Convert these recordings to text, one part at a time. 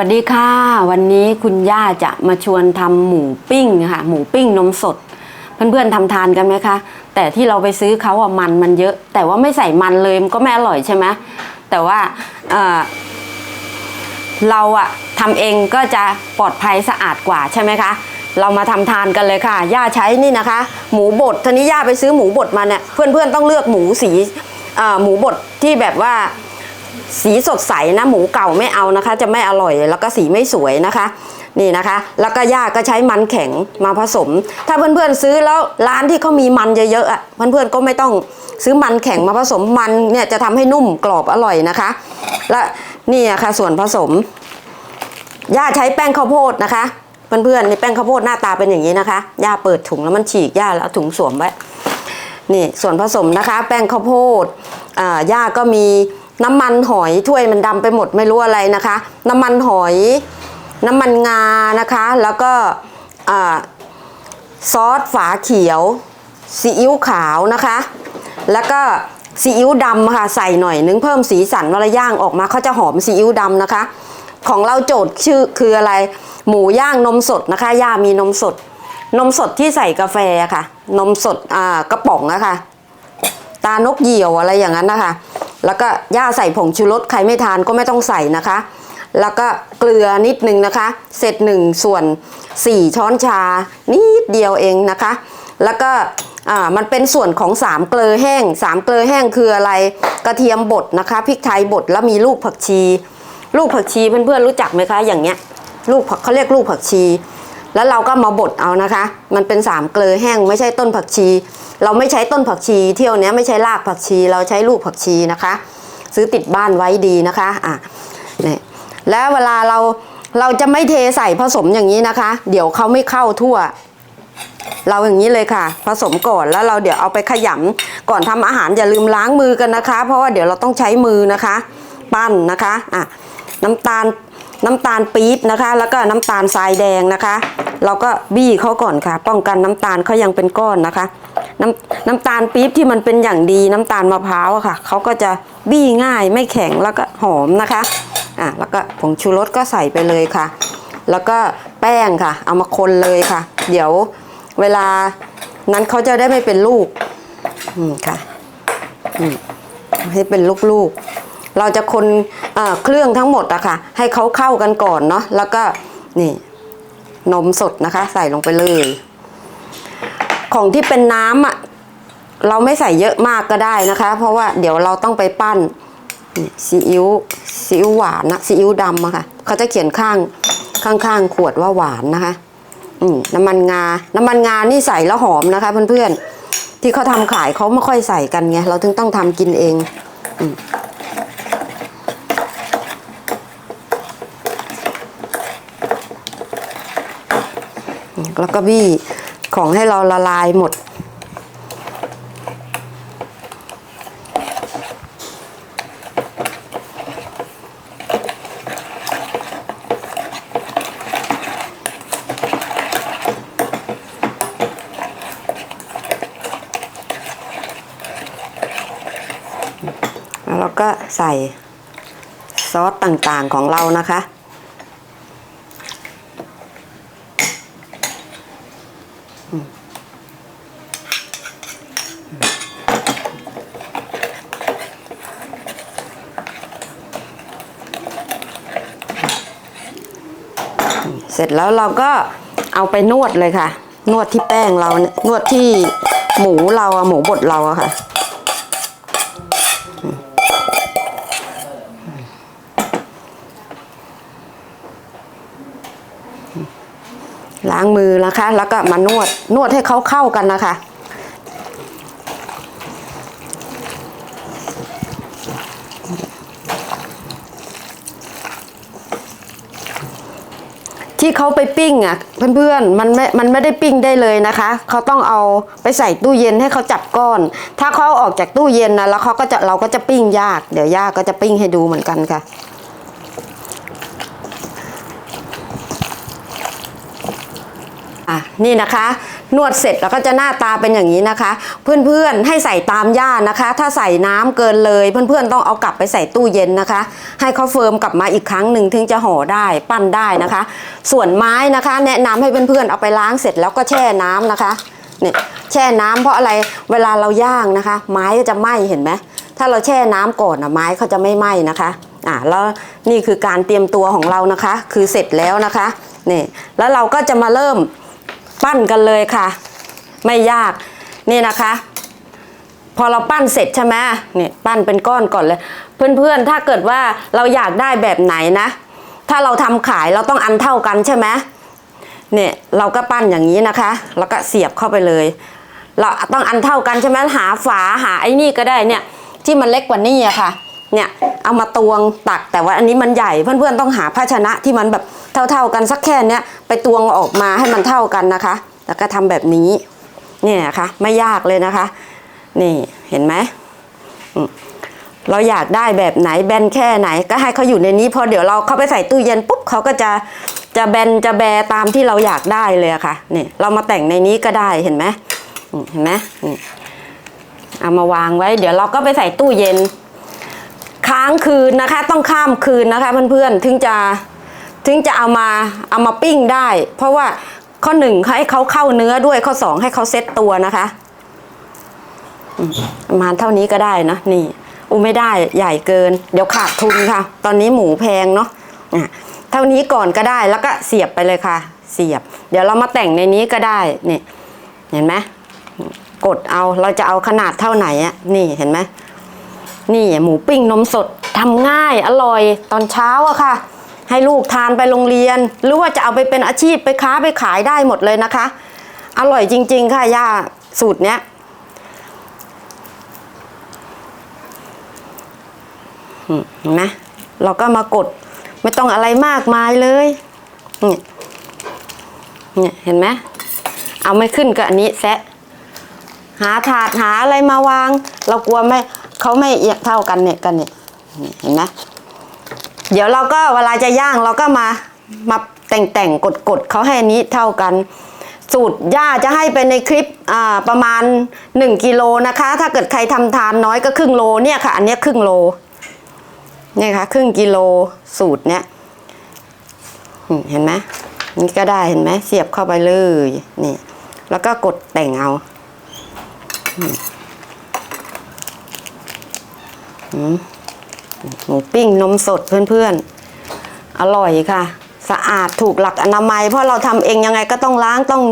วัสดีค่ะ วันนี้คุณย่าจะมาชวนทำหมูปิ้งค่ะ หมูปิ้งนมสด เพื่อนๆทำทานกันไหมคะ แต่ที่เราไปซื้อเขาอะมันมันเยอะ แต่ว่าไม่ใส่มันเลยมันก็ไม่อร่อยใช่ไหมแต่ว่าเเราอะทำเองก็จะปลอดภัยสะอาดกว่าใช่ไหมคะ เรามาทำทานกันเลยค่ะ ย่าใช้นี่นะคะ หมูบดทีนี้ย่าไปซื้อหมูบดมาเนี่ยเพื่อนๆต้องเลือกหมูสีหมูบดที่แบบว่า สีสดใสนะหมูเก่าไม่เอานะคะ จะไม่อร่อยแล้วก็สีไม่สวยนะคะ นี่นะคะ แล้วก็ย่าก็ใช้มันแข็งมาผสม ถ้าเพื่อนๆซื้อแล้วร้านที่เขามีมันเยอะๆอะเพื่อนๆก็ไม่ต้องซื้อมันแข็งมาผสมมันเนี่ยจะทำให้นุ่มกรอบอร่อยนะคะ และนี่อะคะส่วนผสมย่าใช้แป้งข้าวโพดนะคะเพื่อนๆในแป้งข้าวโพดหน้าตาเป็นอย่างนี้นะคะย่าเปิดถุงแล้วมันฉีกย่าแล้วถุงสวมไว้นี่ส่วนผสมนะคะ แป้งข้าวโพดอ่าย่าก็มี น้ำมันหอยถ้วยมันดำไปหมดไม่รู้อะไรนะคะ น้ำมันหอย น้ำมันงานะคะ แล้วก็ซอสฝาเขียวซีอิ๊วขาวนะคะ แล้วก็ซีอิ๊วดำค่ะใส่หน่อยนึงเพิ่มสีสันเวลาย่างออกมาเขาจะหอมซีอิ๊วดำนะคะ ของเราโจทย์ชื่อคืออะไร หมูย่างนมสดนะคะ ย่ามีนมสด นมสดที่ใส่กาแฟค่ะ นมสดอ่ากระป๋องอะค่ะตานกเหยี่ยวอะไรอย่างนั้นนะคะ แล้วก็ย่าใส่ผงชูรสใครไม่ทานก็ไม่ต้องใส่นะคะ แล้วก็เกลือนิดนึงนะคะเสร็จหนึ่งส่วนสี่ช้อนชา นิดเดียวเองนะคะ แล้วก็อ่ามันเป็นส่วนของสามเกลือแห้งสามเกลือแห้งคืออะไรกระเทียมบดนะคะพริกไทยบดแล้วมีลูกผักชี ลูกผักชีเพื่อนๆรู้จักไหมคะ อย่างเงี้ย ลูกผักเขาเรียกลูกผักชี แล้วเราก็มาบดเอานะคะ มันเป็นสามเกลือแห้งไม่ใช่ต้นผักชี เราไม่ใช้ต้นผักชี เที่ยวเนี้ยไม่ใช้รากผักชี เราใช้ลูกผักชีนะคะ ซื้อติดบ้านไว้ดีนะคะอะเนี่ยแล้วเวลาเราเราจะไม่เทใส่ผสมอย่างนี้นะคะ เดี๋ยวเขาไม่เข้าทั่ว เราอย่างนี้เลยค่ะ ผสมก่อนแล้วเราเดี๋ยวเอาไปขยำก่อนทำอาหารอย่าลืมล้างมือกันนะคะ เพราะว่าเดี๋ยวเราต้องใช้มือนะคะ ปั้นนะคะอะน้ำตาล น้ำตาลปี๊บนะคะ แล้วก็น้ำตาลทรายแดงนะคะ เราก็บี้เขาก่อนค่ะ ป้องกันน้ำตาลเขายังเป็นก้อนนะคะ น้ำน้ำตาลปี๊บที่มันเป็นอย่างดีน้ำตาลมะพร้าวอะค่ะเขาก็จะบี้ง่ายไม่แข็งแล้วก็หอมนะคะอะแล้วก็ผงชูรสก็ใส่ไปเลยค่ะ แล้วก็แป้งค่ะ เอามาคนเลยค่ะ เดี๋ยวเวลานั้นเขาจะได้ไม่เป็นลูกอืมค่ะอืมให้เป็นลูกๆ เราจะคนเอ่อเครื่องทั้งหมดอะค่ะ ให้เขาเข้ากันก่อนเนาะแล้วก็นี่นมสดนะคะ ใส่ลงไปเลย ของที่เป็นน้ำอะเราไม่ใส่เยอะมากก็ได้นะคะ เพราะว่าเดี๋ยวเราต้องไปปั้นซีอิ๊วซีอิ๊วหวานนะซีอิ๊วดำอะค่ะเขาจะเขียนข้างข้างๆขวดว่าหวานนะคะน้ำมันงา น้ำมันงานี่ใส่แล้วหอมนะคะเพื่อนๆที่เขาทำขายเขาไม่ค่อยใส่กันไงเราถึงต้องทำกินเอง แล้วก็บี้ของให้เราละลายหมด แล้วเราก็ใส่ซอสต่างๆของเรานะคะ สร็จแล้วเราก็เอาไปนวดเลยค่ะ นวดที่แป้งเราเนี่ยนวดที่หมูเราอะหมูบดเราอะค่ะล้างมือนะคะ แล้วก็มานวดนวดให้เขาเข้ากันนะคะ ที่เขาไปปิ้งอะเพื่อนๆมันไม่มันไม่ได้ปิ้งได้เลยนะคะเขาต้องเอาไปใส่ตู้เย็นให้เขาจับก้อน ถ้าเขาเอาออกจากตู้เย็นนะแล้วเขาก็จะเราก็จะปิ้งยาก เดี๋ยวย่าก็จะปิ้งให้ดูเหมือนกันค่ะอะนี่นะคะ นวดเสร็จแล้วก็จะหน้าตาเป็นอย่างนี้นะคะ เพื่อนๆให้ใส่ตามย่านะคะ ถ้าใส่น้ำเกินเลย เพื่อนๆต้องเอากลับไปใส่ตู้เย็นนะคะ ให้เขาเฟิร์มกลับมาอีกครั้งหนึ่งถึงจะห่อได้ปั้นได้นะคะ ส่วนไม้นะคะ แนะนำให้เพื่อนๆเอาไปล้างเสร็จแล้วก็แช่น้ำนะคะเนี่ยแช่น้ำเพราะอะไรเวลาเราย่างนะคะ ไม้ก็จะไหม้เห็นไหมถ้าเราแช่น้ำก่อนนะไม้เขาจะไม่ไหม้นะคะอ่าแล้วนี่คือการเตรียมตัวของเรานะคะ คือเสร็จแล้วนะคะนี่แล้วเราก็จะมาเริ่ม ปั้นกันเลยค่ะ ไม่ยากนี่นะคะ พอเราปั้นเสร็จใช่ไหมนี่ปั้นเป็นก้อนก่อนเลย เพื่อนๆถ้าเกิดว่าเราอยากได้แบบไหนนะ ถ้าเราทำขายเราต้องอันเท่ากันใช่ไหมเนี่ยเราก็ปั้นอย่างนี้นะคะ แล้วก็เสียบเข้าไปเลย เราต้องอันเท่ากันใช่ไหมหาฝาหาไอ้นี่ก็ได้เนี่ย ที่มันเล็กกว่านี้อะค่ะ เนี่ยเอามาตวงตักแต่ว่าอันนี้มันใหญ่เพื่อนๆต้องหาภาชนะที่มันแบบ เท่า ๆกันสักแค่เนี้ยไปตวงออกมาให้มันเท่ากันนะคะ แล้วก็ทำแบบนี้นี่นะคะไม่ยากเลยนะคะ นี่เห็นไหมเราอยากได้แบบไหนแบนแค่ไหนก็ให้เขาอยู่ในนี้พอเดี๋ยวเราเข้าไปใส่ตู้เย็นปุ๊บเขาก็จะจะแบนจะแบตามที่เราอยากได้เลยะค่ะนี่เรามาแต่งในนี้ก็ได้เห็นไหมเห็นไหมเอามาวางไว้ เดี๋ยวเราก็ไปใส่ตู้เย็น ค้างคืนนะคะ ต้องข้ามคืนนะคะเพื่อนๆถึงจะ ถึงจะเอามาเอามาปิ้งได้ เพราะว่าข้อหนึ่งให้เขาเข้าเนื้อด้วยข้อสองให้เขาเซ็ตตัวนะคะประมาณเท่านี้ก็ได้นะนี่อูไม่ได้ใหญ่เกิน เดี๋ยวขาดทุนค่ะ ตอนนี้หมูแพงเนาะอะเท่านี้ก่อนก็ได้แล้วก็เสียบไปเลยค่ะ เสียบ เดี๋ยวเรามาแต่งในนี้ก็ได้นี่เห็นไหมกดเอาเราจะเอาขนาดเท่าไหนอะนี่เห็นไหมนี่หมูปิ้งนมสดทำง่ายอร่อยตอนเช้าอะค่ะ ให้ลูกทานไปโรงเรียน หรือว่าจะเอาไปเป็นอาชีพไปค้าไปขายได้หมดเลยนะคะ อร่อยจริง ๆ ค่ะย่าสูตรเนี้ยอืมเห็นไหมเราก็มากดไม่ต้องอะไรมากมายเลยเนี่ยเนี่ยเห็นไหมเอาไม่ขึ้นก็อันนี้แซะหาถาดหาอะไรมาวาง เรากลัวไม่เขาไม่เอียงเท่ากันเนี่ยกันเนี่ยเห็นไหม เดี๋ยวเราก็เวลาจะย่างเราก็มามาแต่งแต่งกดกดเขาให้นี้เท่ากัน สูตรย่าจะให้เป็นในคลิปประมาณ 1กิโลนะคะ ถ้าเกิดใครทำทานน้อยก็ครึ่งโลเนี่ยค่ะ อันนี้ครึ่งโลเนี่ยค่ะ ครึ่งกิโลสูตรเนี้ยเห็นไหมนี่ก็ได้เห็นไหมเสียบเข้าไปเลยนี่ แล้วก็กดแต่งเอาอืม หมูปิ้งนมสดเพื่อนๆ อร่อยค่ะ สะอาดถูกหลักอนามัย เพราะเราทำเองยังไงก็ต้องล้างต้อง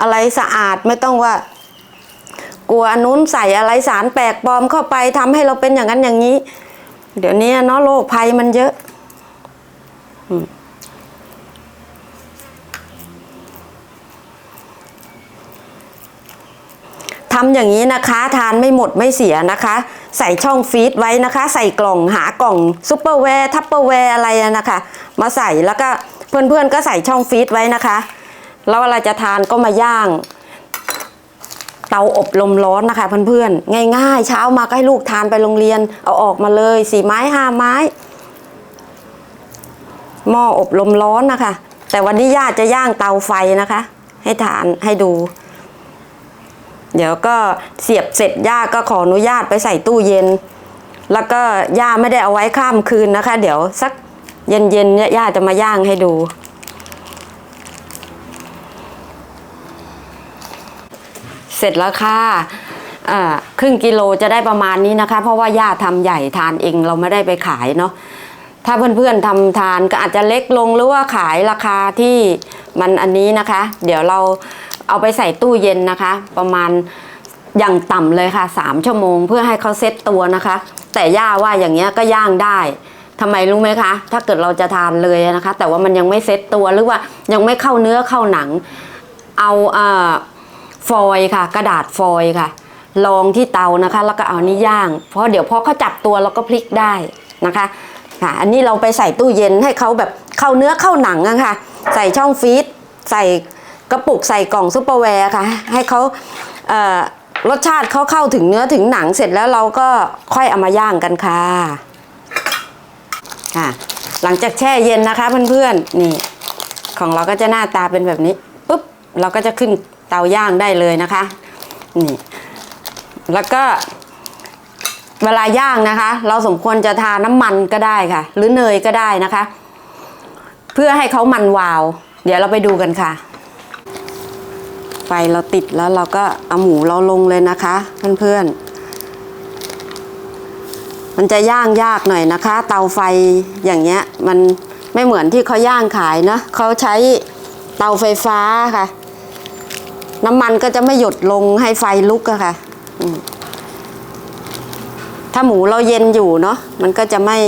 อะไรสะอาดไม่ต้องว่า กลัวอันนู้นใส่อะไรสารแปลกปลอมเข้าไปทำให้เราเป็นอย่างนั้นอย่างนี้ เดี๋ยวนี้เนาะโรคภัยมันเยอะ อืม ทำอย่างนี้นะคะ ทานไม่หมดไม่เสียนะคะ ใส่ช่องฟีดไว้นะคะ ใส่กล่องหากล่องซุปเปอร์แวร์ทัปเปอร์แวร์อะไรนะคะ มาใส่แล้วก็เพื่อนๆก็ใส่ช่องฟีดไว้นะคะ แล้วเวลาจะทานก็มาย่าง เตาอบลมร้อนนะคะ เพื่อนๆง่ายๆ เช้ามาก็ให้ลูกทานไปโรงเรียน เอาออกมาเลยสี่ไม้ห้าไม้หม้ออบลมร้อนนะคะ แต่วันนี้ญาติจะย่างเตาไฟนะคะ ให้ทานให้ดู เดี๋ยวก็เสียบเสร็จย่าก็ขออนุญาตไปใส่ตู้เย็น แล้วก็ย่าไม่ได้เอาไว้ข้ามคืนนะคะ เดี๋ยวสักเย็นๆเนี่ยย่าจะมาย่างให้ดู เสร็จแล้วค่ะอ่าครึ่งกิโลจะได้ประมาณนี้นะคะ เพราะว่าย่าทำใหญ่ทานเองเราไม่ได้ไปขายเนาะถ้าเพื่อนๆทำทานก็อาจจะเล็กลงหรือว่าขายราคาที่มันอันนี้นะคะ เดี๋ยวเรา เอาไปใส่ตู้เย็นนะคะ ประมาณอย่างต่ำเลยค่ะสามชั่วโมง เพื่อให้เขาเซ็ตตัวนะคะ แต่ย่าว่าอย่างเงี้ยก็ย่างได้ทำไมรู้ไหมคะ ถ้าเกิดเราจะทานเลยนะคะ แต่ว่ามันยังไม่เซ็ตตัวหรือว่ายังไม่เข้าเนื้อเข้าหนัง เอาเอ่อฟอยล์ค่ะ กระดาษฟอยล์ค่ะรองที่เตานะคะ แล้วก็เอานี่ย่าง เพราะเดี๋ยวพอเขาจับตัวเราก็พลิกได้นะคะค่ะ อันนี้เราไปใส่ตู้เย็นให้เขาแบบเข้าเนื้อเข้าหนังอะคะใส่ช่องฟรีซใส่ กระปุกใส่กล่องซุปเปอร์แวร์ค่ะ ให้เขารสชาติเขาเข้าถึงเนื้อถึงหนังเสร็จแล้วเราก็ค่อยเอามาย่างกันค่ะค่ะ หลังจากแช่เย็นนะคะเพื่อนๆนี่ ของเราก็จะหน้าตาเป็นแบบนี้ปุ๊บเราก็จะขึ้นเตาย่างได้เลยนะคะนี่แล้วก็เวลาย่างนะคะ เราสมควรจะทาน้ำมันก็ได้ค่ะ หรือเนยก็ได้นะคะ เพื่อให้เขามันวาว เดี๋ยวเราไปดูกันค่ะ ไฟเราติดแล้วเราก็เอาหมูเราลงเลยนะคะเพื่อนๆ มันจะย่างยากหน่อยนะคะ เตาไฟอย่างเงี้ยมันไม่เหมือนที่เขาย่างขายนะเขาใช้เตาไฟฟ้าค่ะ น้ำมันก็จะไม่หยดลงให้ไฟลุกอะค่ะถ้าหมูเราเย็นอยู่เนาะมันก็จะไม่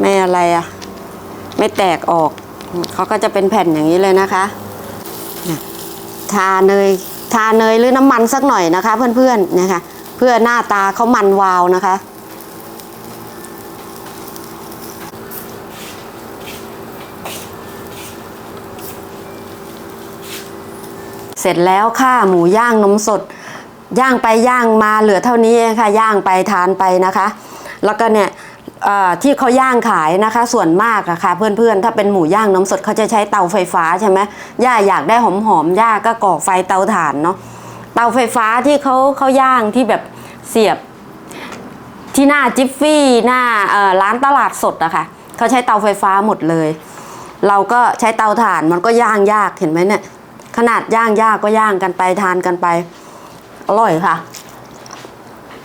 ไม่อะไรอะไม่แตกออกเขาก็จะเป็นแผ่นอย่างนี้เลยนะคะ ทาเนยทาเนยหรือน้ำมันสักหน่อยนะคะ เพื่อนๆเนี่ยค่ะเพื่อหน้าตาเขามันวาวนะคะ เสร็จแล้วค่ะหมูย่างนมสด ย่างไปย่างมาเหลือเท่านี้ค่ะ ย่างไปทานไปนะคะ แล้วก็เนี่ย ที่เขาย่างขายนะคะ ส่วนมากอะค่ะ เพื่อนๆ ถ้าเป็นหมูย่างนมสดเขาจะใช้เตาไฟฟ้าใช่ไหมย่าอยากได้หอมๆย่าก็ก่อไฟเตาถ่านเนาะเตาไฟฟ้าที่เขาเขาย่างที่แบบเสียบ ที่หน้าจิฟฟี่หน้าร้านตลาดสดอะค่ะเขาใช้เตาไฟฟ้าหมดเลย เราก็ใช้เตาถ่านมันก็ย่างยากเห็นไหมเนี่ย ขนาดย่างยากก็ย่างกันไปทานกันไป อร่อยค่ะ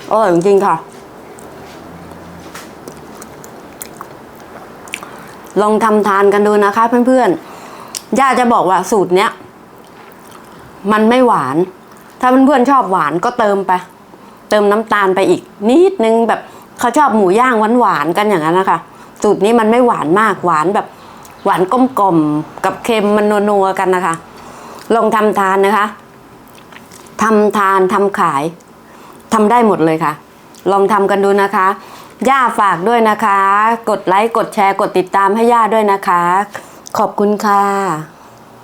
อร่อยจริงๆค่ะ ลองทำทานกันดูนะคะเพื่อนๆ ย่าจะบอกว่าสูตรเนี้ย มันไม่หวาน ถ้าเพื่อนๆชอบหวานก็เติมไป เติมน้ำตาลไปอีก นิดนึงแบบเขาชอบหมูย่างหวานๆกันอย่างนั้นนะคะสูตรนี้มันไม่หวานมากหวานแบบ หวานกลมๆกับเค็มมันนัวๆกันนะคะ ลองทำทานนะคะทำทานทำขายทำได้หมดเลยค่ะ ลองทำกันดูนะคะ ย่าฝากด้วยนะคะ กดไลค์ กดแชร์ กดติดตามให้ย่าด้วยนะคะ ขอบคุณค่ะ